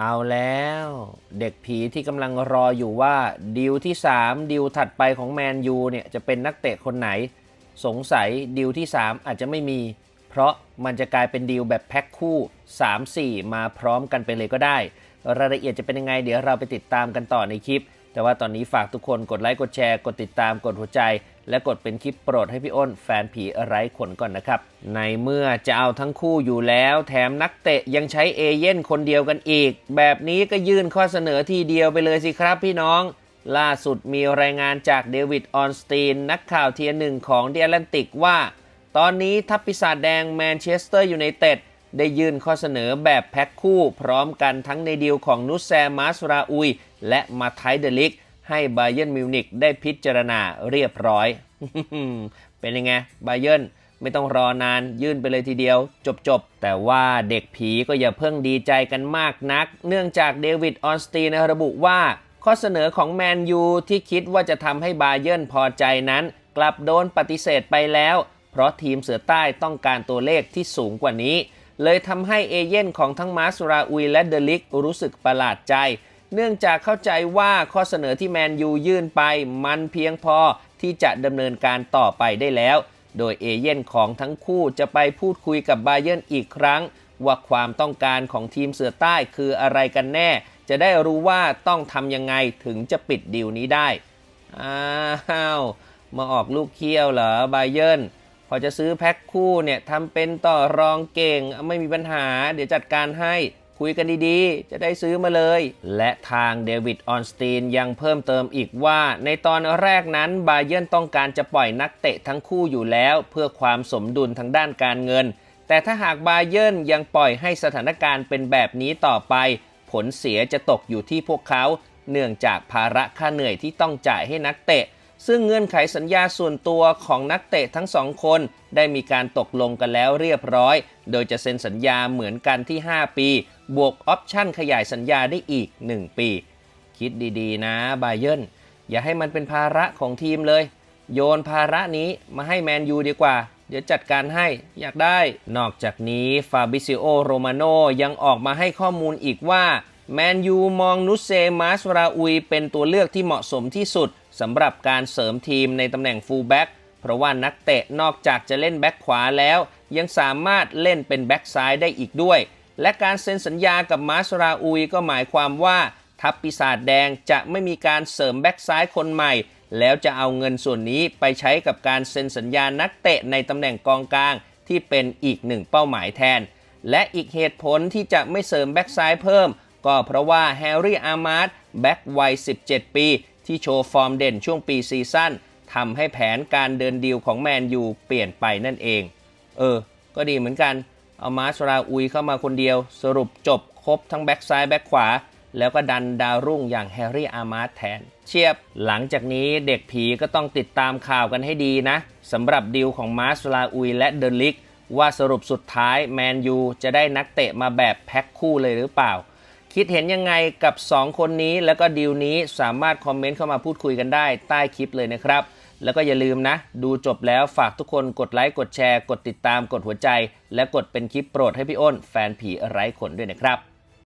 เอาแล้วเด็กผีที่กำลังรออยู่ว่าดิวที่ 3 ดิวถัดไปของแมนยูเนี่ยจะเป็นนักเตะคนไหน สงสัยดิวที่ 3 อาจจะไม่มี เพราะมันจะกลายเป็นดิวแบบแพ็คคู่ 3-4 มาพร้อมกันไปเลยก็ได้ รายละเอียดจะเป็นยังไงเดี๋ยวเราไปติดตามกันต่อในคลิป แต่ว่าตอนนี้ฝากทุกคนกดไลค์ กดแชร์ กดติดตาม กดหัวใจ และกดเป็นคลิปโปรดให้พี่อ้น แฟนผีไร้ขนก่อนนะครับ ในเมื่อจะเอาทั้งคู่อยู่แล้ว แถมนักเตะยังใช้เอเย่นคนเดียวกันอีก แบบนี้ก็ยื่นข้อเสนอทีเดียวไปเลยสิครับพี่น้อง ล่าสุดมีรายงานจากเดวิดออนสตีนนักข่าวเทียหนึ่งของเดียแลนติกว่า ตอนนี้ทัพปีศาจแดงแมนเชสเตอร์ยูไนเต็ดได้ยื่นข้อเสนอแบบแพ็คคู่ พร้อมกันทั้งในดีลของนุสแซมาสราอุย และมาไทเดลิกให้ไบเยนมิวนิกได้พิจารณาเรียบร้อย เป็นยังไงไบเย r n ไม่ต้องรอนานยื่นไปเลยทีเดียว จบๆแต่ว่าเด็กผีก็อย่าเพิ่งดีใจกันมากนัก เนื่องจากเดวิดออนสตีนระบุว่า ข้อเสนอของแมนยูที่คิดว่าจะทำให้บาเย r n พอใจนั้น กลับโดนปฏิเสธไปแล้ว เพราะทีมเสือใต้ต้องการตัวเลขที่สูงกว่านี้ เลยทำให้เอเย่นของทั้งมาสราอุยและเดลิกรู้สึกประหลาดใจ เนื่องจากเข้าใจว่าข้อเสนอที่แมนยูยื่นไป มันเพียงพอที่จะดำเนินการต่อไปได้แล้ว โดยเอเย่นของทั้งคู่จะไปพูดคุยกับบาเย r n อีกครั้ง ว่าความต้องการของทีมเสือใต้คืออะไรกันแน่ จะได้รู้ว่าต้องทำยังไงถึงจะปิดดีลนี้ได้ อ้าว มาออกลูกเคี้ยวเหรอบาเย r n พอจะซื้อแพ็คคู่เนี่ยทำเป็นต่อรองเก่งไม่มีปัญหาเดี๋ยวจัดการให้ คุยกันดีๆ จะได้ซื้อมาเลย และทางเดวิดออนสตีนยังเพิ่มเติมอีกว่า ในตอนแรกนั้นบาเย r n ต้องการจะปล่อยนักเตะทั้งคู่อยู่แล้ว เพื่อความสมดุลทางด้านการเงิน แต่ถ้าหากบาเย r n ยังปล่อยให้สถานการณ์เป็นแบบนี้ต่อไป ผลเสียจะตกอยู่ที่พวกเขา เนื่องจากภาระค่าเหนื่อยที่ต้องจ่ายให้นักเตะ ซึ่งเงื่อนไขสัญญาส่วนตัวของนักเตะทั้งสองคน ได้มีการตกลงกันแล้วเรียบร้อย โดยจะเซ็นสัญญาเหมือนกันที่ 5 ปี บวกออปชั่นขยายสัญญาได้อีก 1 ปี คิดดีๆ นะบาเย r n อย่าให้มันเป็นภาระของทีมเลย โยนภาระนี้มาให้แมนยูดีกว่า เดี๋ยวจัดการให้อยากได้ นอกจากนี้ฟาบิซิโอโรมาโนยังออกมาให้ข้อมูลอีกว่าแมนยูมองนุสเซมาสราอุยเป็นตัวเลือกที่เหมาะสมที่สุด สำหรับการเสริมทีมในตำแหน่งฟูลแบ็กเพราะว่านักเตะนอกจากจะเล่นแบ็กขวาแล้ว ยังสามารถเล่นเป็นแบ็กซ้ายได้อีกด้วย และการเซ็นสัญญากับมาสราอุยก็หมายความว่า ทัพปีศาจแดงจะไม่มีการเสริมแบ็กซ้ายคนใหม่ แล้วจะเอาเงินส่วนนี้ไปใช้กับการเซ็นสัญญานักเตะในตำแหน่งกองกลาง ที่เป็นอีกหนึ่งเป้าหมายแทน และอีกเหตุผลที่จะไม่เสริมแบ็กซ้ายเพิ่ม ก็เพราะว่าแฮร์รี่อาร์มาร์ดแบ็กวัย 17 ปี ที่โชว์ฟอร์มเด่นช่วงปีซีซั่นทำให้แผนการเดินดีลของแมนยูเปลี่ยนไปนั่นเอง เออ ก็ดีเหมือนกัน เอามาสราอุยเข้ามาคนเดียว สรุปจบครบทั้งแบ็กซ้ายแบ็กขวา แล้วก็ดันดาวรุ่งอย่างแฮร์รี่อาร์มาร์ดแทน เชียบ หลังจากนี้เด็กผีก็ต้องติดตามข่าวกันให้ดีนะสำหรับดีลของมาสราอุยและเดลิกว่าสรุปสุดท้ายแมนยูจะได้นักเตะมาแบบแพ็คคู่เลยหรือเปล่า คิดเห็นยังไงกับ 2 คนนี้แล้วก็ดีลนี้สามารถคอมเมนต์เข้ามาพูดคุยกันได้ใต้คลิปเลยนะครับ แล้วก็อย่าลืมนะ ดูจบแล้วฝากทุกคนกดไลค์กดแชร์ กดติดตามกดหัวใจ และกดเป็นคลิปโปรดให้พี่อ้น แฟนผีไร้ขนด้วยนะครับ